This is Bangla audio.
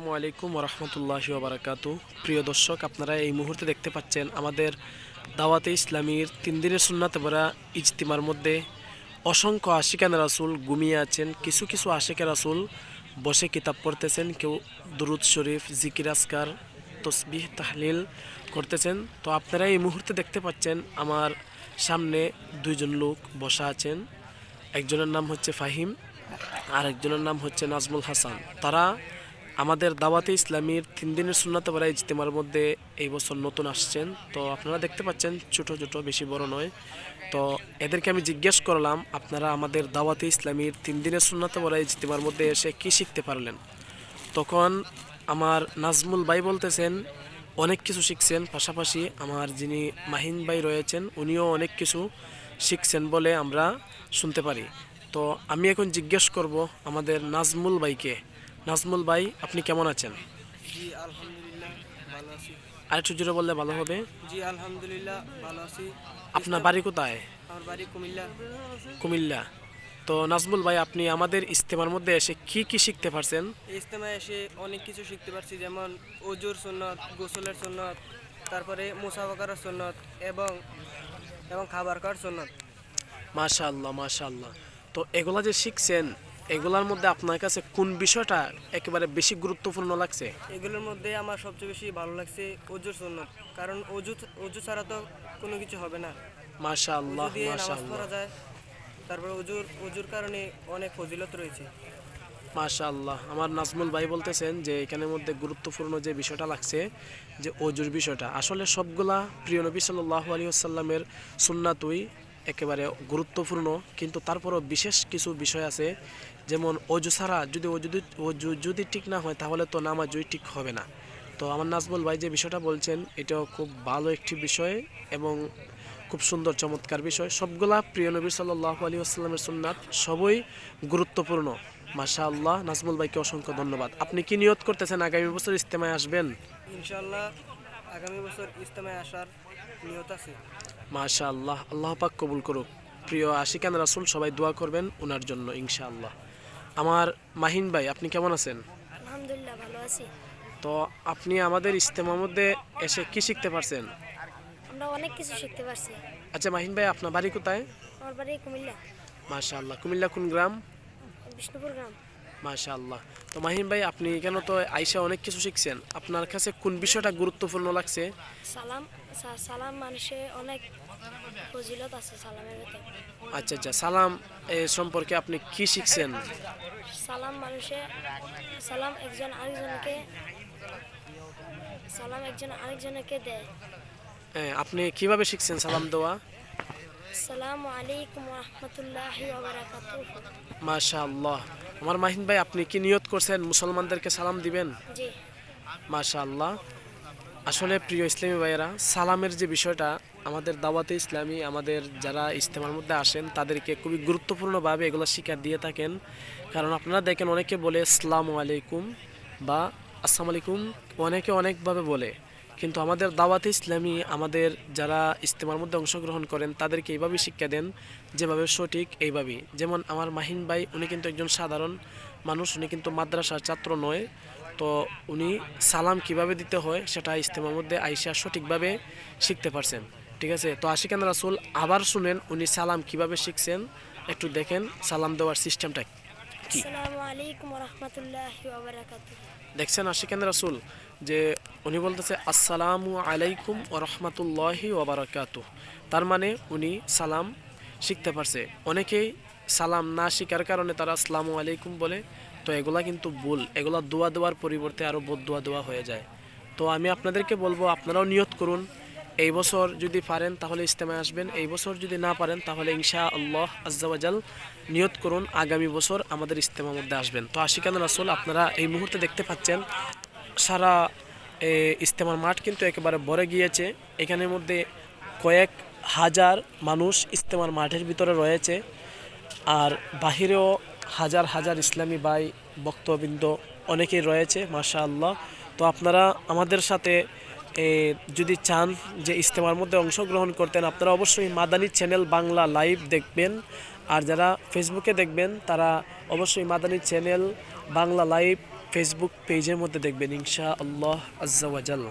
আসসালামু আলাইকুম রহমতুল্লাহ বারাকাত প্রিয় দর্শক, আপনারা এই মুহূর্তে দেখতে পাচ্ছেন আমাদের দাওয়াতে ইসলামীর তিন দিনের সুন্নাতে ভরা ইজতিমার মধ্যে অসংখ্য আশিকান রাসুল ঘুমিয়ে আছেন। কিছু কিছু আশিকা রাসুল বসে কিতাব পড়তেছেন, কেউ দুরুদ শরীফ, জিকির আসকার তসবিহ, তাহলিল করতেছেন। তো আপনারা এই মুহূর্তে দেখতে পাচ্ছেন আমার সামনে দুইজন লোক বসা আছেন। একজনের নাম হচ্ছে ফাহিম আর একজনের নাম হচ্ছে নাজমুল হাসান। তারা আমাদের দাওয়াতে ইসলামীর তিন দিনের সুন্নাতে পারা ইজতেমার মধ্যে এই বছর নতুন আসছেন। তো আপনারা দেখতে পাচ্ছেন, ছোট ছোট, বেশি বড় নয়। তো এদেরকে আমি জিজ্ঞেস করলাম, আপনারা আমাদের দাওয়াতে ইসলামীর তিন দিনের সুন্নাতে পারা ইজতেমার মধ্যে এসে কি শিখতে পারলেন? তখন আমার নাজমুল ভাই বলতেছেন, অনেক কিছু শিখছেন, পাশাপাশি আমার যিনি মাহিন ভাই রয়েছেন, উনিও অনেক কিছু শিখছেন বলে আমরা শুনতে পারি। তো আমি এখন জিজ্ঞেস করব আমাদের নাজমুল ভাইকে। নাজমুল ভাই আপনি কেমন আছেন? জি আলহামদুলিল্লাহ ভালো আছি। আরেকটু জোরে বললে ভালো হবে। জি আলহামদুলিল্লাহ ভালো আছি। আপনার বাড়ি কোথায়? আমার বাড়ি কুমিল্লা। কুমিল্লা। তো নাজমুল ভাই আপনি আমাদের ইস্তেমার মধ্যে এসে কি কি শিখতে পারছেন? এই ইজতেমায় এসে অনেক কিছু শিখতে পারছি যেমন অজুর সুন্নত গোসলের সুন্নত তারপরে মুসাফাকার সুন্নত এবং এবং খাবার খাওয়ার সুন্নত। মাশাআল্লাহ মাশাআল্লাহ। তো এগুলা যে শিখছেন এগুলার মধ্যে আপনার কাছে কোন বিষয়টা একেবারে বেশি গুরুত্বপূর্ণ লাগছে? এগুলোর মধ্যে আমার সবচেয়ে বেশি ভালো লাগছে অজুর সুন্নত কারণ অজু অজু ছাড়া তো কোনো কিছু হবে না। মাশাআল্লাহ মাশাআল্লাহ। যায় তারপর অজুর অজুর কারণে অনেক ফজিলত রয়েছে। মাশাআল্লাহ আমার নাজমুল ভাই বলতেছেন যে এখানের মধ্যে গুরুত্বপূর্ণ যে বিষয়টা লাগছে যে অজুর বিষয়টা। আসলে সবগুলা প্রিয় নবী সাল্লাহ আলী আসাল্লামের সুন্নাতুই একেবারে গুরুত্বপূর্ণ, কিন্তু তারপরও বিশেষ কিছু বিষয় আছে। যেমন অজু ছাড়া যদি অজু অজু যদি ঠিক না হয়, তাহলে তো নামাজই ঠিক হবে না। তো আমার নাজমুল ভাই যে বিষয়টা বলছেন, এটাও খুব ভালো একটি বিষয় এবং খুব সুন্দর চমৎকার বিষয়। সবগুলা প্রিয় নবী সাল্লাহ আলী আসসালামের সুন্নাত সবই গুরুত্বপূর্ণ। মাশা আল্লাহ নাজমুল ভাইকে অসংখ্য ধন্যবাদ। আপনি কি নিয়ত করতেছেন আগামী বছর ইস্তেমায় আসবেন? ইনশাল্লাহ আগামী বছর ইজতেমায় আসার নিয়ত আছে। মাশা আল্লাহ আল্লাহ পাক কবুল করুক। প্রিয় আশিকান রাসুল সবাই দোয়া করবেন ওনার জন্য ইনশাআল্লাহ। আমার মাহিন ভাই আপনি কেমন আছেন? আলহামদুলিল্লাহ ভালো আছি। তো আপনি আমাদের ইস্তেমার মধ্যে এসে কি শিখতে পারছেন? আমরা অনেক কিছু শিখতে পারছি। আচ্ছা মাহিন ভাই আপনার বাড়ি কোথায়? আমার বাড়ি কুমিল্লা। মাশা আল্লাহ কুমিল্লা কোন গ্রাম? বিষ্ণুপুর গ্রাম। মাশা আল্লাহ তো মাহিম ভাই আপনি কেন তো আইসা অনেক কিছু শিখছেন? আপনার কাছে কোন বিষয়টা গুরুত্বপূর্ণ লাগছে? সালাম সালাম মানুষে অনেক ফজিলত আছে সালামের ভেতর। আচ্ছা আচ্ছা। সালাম এ সম্পর্কে আপনি কি শিখছেন? সালাম মানুষে সালাম একজন আরেকজনকে সালাম একজন আরেকজনকে দেয়। হ্যাঁ, আপনি কীভাবে শিখছেন সালাম দেওয়া? সালাম আলাইকুম রহমতুল্লাহ বারাকাতুহ আমার মাহিন ভাই আপনি কি নিয়ত করছেন মুসলমানদেরকে সালাম দিবেন? জি। মাশা আসলে প্রিয় ইসলামী ভাইয়েরা সালামের যে বিষয়টা আমাদের দাওয়াতে ইসলামী আমাদের যারা ইস্তেমার মধ্যে আসেন তাদেরকে খুবই গুরুত্বপূর্ণভাবে এগুলো শিক্ষা দিয়ে থাকেন। কারণ আপনারা দেখেন অনেকে বলে আসসালামু আলাইকুম বা আসসালামু আলাইকুম অনেকে অনেকভাবে বলে। কিন্তু আমাদের দাওয়াতে ইসলামী আমাদের যারা ইস্তেমার মধ্যে অংশগ্রহণ করেন, তাদেরকে এইভাবেই শিক্ষা দেন যেভাবে সঠিক, এইভাবেই। যেমন আমার মাহিন ভাই, উনি কিন্তু একজন সাধারণ মানুষ, উনি কিন্তু মাদ্রাসার ছাত্র নয়। তো উনি সালাম কীভাবে দিতে হয়, সেটা ইস্তেমার মধ্যে আইসা সঠিকভাবে শিখতে পারছেন। ঠিক আছে? তো আশিকান রাসুল আবার শুনেন উনি সালাম কীভাবে শিখছেন। একটু দেখেন সালাম দেওয়ার সিস্টেমটা কি? দেখছেন আশিকান রাসুল যে উনি বলতেছে আসসালামু আলাইকুম ও রহমতুল্লাহি ওবরাকাত তার মানে উনি সালাম শিখতে পারছে। অনেকেই সালাম না শিকার কারণে তারা আসসালামু আলাইকুম বলে তো এগুলা কিন্তু ভুল। এগুলা দোয়া দেওয়ার পরিবর্তে আরও বদুয়া দেওয়া হয়ে যায়। তো আমি আপনাদেরকে বলব আপনারাও নিয়ত করুন। এই বছর যদি পারেন তাহলে ইস্তেমায় আসবেন, এই বছর যদি না পারেন তাহলে ইনশা আল্লাহ আজ্জাওয়াজাল নিয়ত করুন, আগামী বছর আমাদের ইস্তেমার মধ্যে আসবেন। তো আশিকান রাসুল, আপনারা এই মুহূর্তে দেখতে পাচ্ছেন, সারা ইস্তেমার মাঠ কিন্তু একেবারে ভরে গিয়েছে। এখানের মধ্যে কয়েক হাজার মানুষ ইস্তেমার মাঠের ভিতরে রয়েছে। আর বাহিরেও হাজার হাজার ইসলামী ভাই বক্তবৃন্দ অনেকেই রয়েছে মাশা আল্লাহ তো আপনারা আমাদের সাথে যদি চান যে ইজতেমার মধ্যে অংশগ্রহণ করতেন, আপনারা অবশ্যই মাদানী চ্যানেল বাংলা লাইভ দেখবেন। আর যারা ফেসবুকে দেখবেন, তারা অবশ্যই Madani channel Bangla live Facebook পেজের মধ্যে দেখবেন ইনশা আল্লাহ আজ্জাওয়াজাল